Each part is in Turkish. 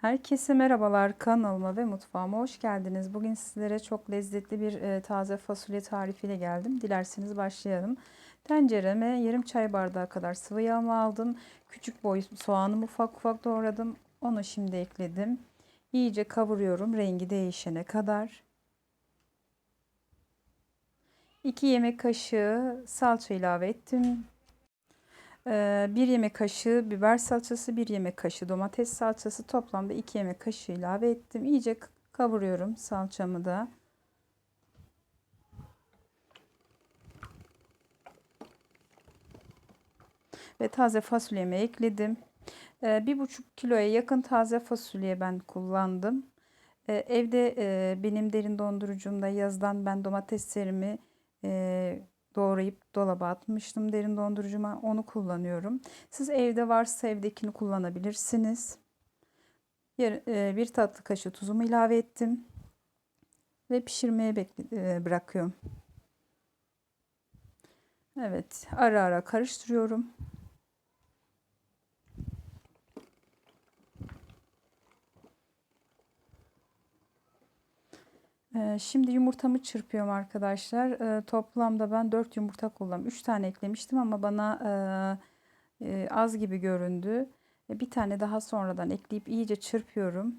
Herkese merhabalar kanalıma ve mutfağıma hoş geldiniz. Bugün sizlere çok lezzetli bir e, taze fasulye tarifiyle geldim. Dilerseniz başlayalım. Tencereme yarım çay bardağı kadar sıvı yağımı aldım. Küçük boy soğanımı ufak ufak doğradım. Onu şimdi ekledim. İyice kavuruyorum rengi değişene kadar. 2 yemek kaşığı salça ilave ettim. 1 yemek kaşığı biber salçası, 1 yemek kaşığı domates salçası toplamda 2 yemek kaşığı ilave ettim. İyice kavuruyorum salçamı da. Ve taze fasulyemi ekledim. Bir buçuk kiloya yakın taze fasulye ben kullandım. Evde benim derin dondurucumda yazdan ben domateslerimi doğrayıp dolaba atmıştım derin dondurucuma. Onu kullanıyorum. Siz evde varsa evdekini kullanabilirsiniz. E, bir tatlı kaşığı tuzumu ilave ettim. Ve pişirmeye e, bırakıyorum. Evet ara ara karıştırıyorum. Şimdi yumurtamı çırpıyorum arkadaşlar. Toplamda ben 4 yumurta kullandım. 3 tane eklemiştim ama bana az gibi göründü. Bir tane daha sonradan ekleyip iyice çırpıyorum.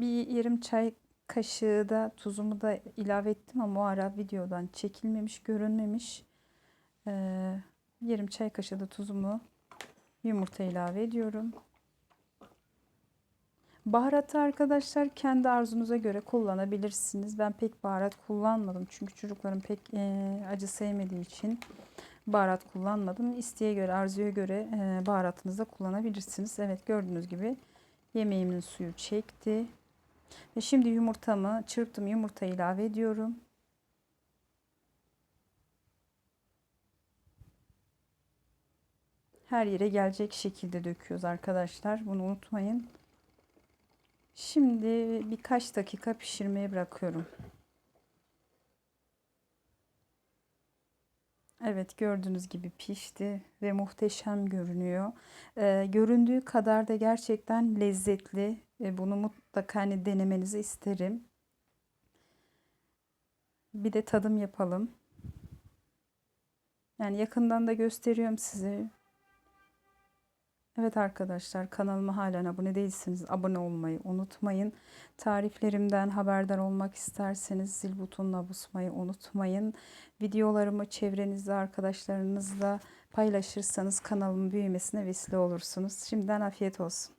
Bir yarım çay kaşığı da tuzumu da ilave ettim ama o ara videodan çekilmemiş, görünmemiş. Ee, yarım çay kaşığı da tuzumu yumurta ilave ediyorum. Baharatı arkadaşlar kendi arzunuza göre kullanabilirsiniz. Ben pek baharat kullanmadım. Çünkü çocuklarım pek e, acı sevmediği için baharat kullanmadım. İsteğe göre, arzuya göre e, baharatınızı kullanabilirsiniz. Evet gördüğünüz gibi yemeğimin suyu çekti. Ve şimdi yumurtamı çırptım yumurta ilave ediyorum. Her yere gelecek şekilde döküyoruz arkadaşlar. Bunu unutmayın. Şimdi birkaç dakika pişirmeye bırakıyorum. Evet gördüğünüz gibi pişti ve muhteşem görünüyor. Ee, göründüğü kadar da gerçekten lezzetli. Ee, bunu mutlaka hani denemenizi isterim. Bir de tadım yapalım. Yani yakından da gösteriyorum size. Evet arkadaşlar kanalıma halen abone değilseniz abone olmayı unutmayın. Tariflerimden haberdar olmak isterseniz zil butonuna basmayı unutmayın. Videolarımı çevrenizde arkadaşlarınızla paylaşırsanız kanalımın büyümesine vesile olursunuz. Şimdiden afiyet olsun.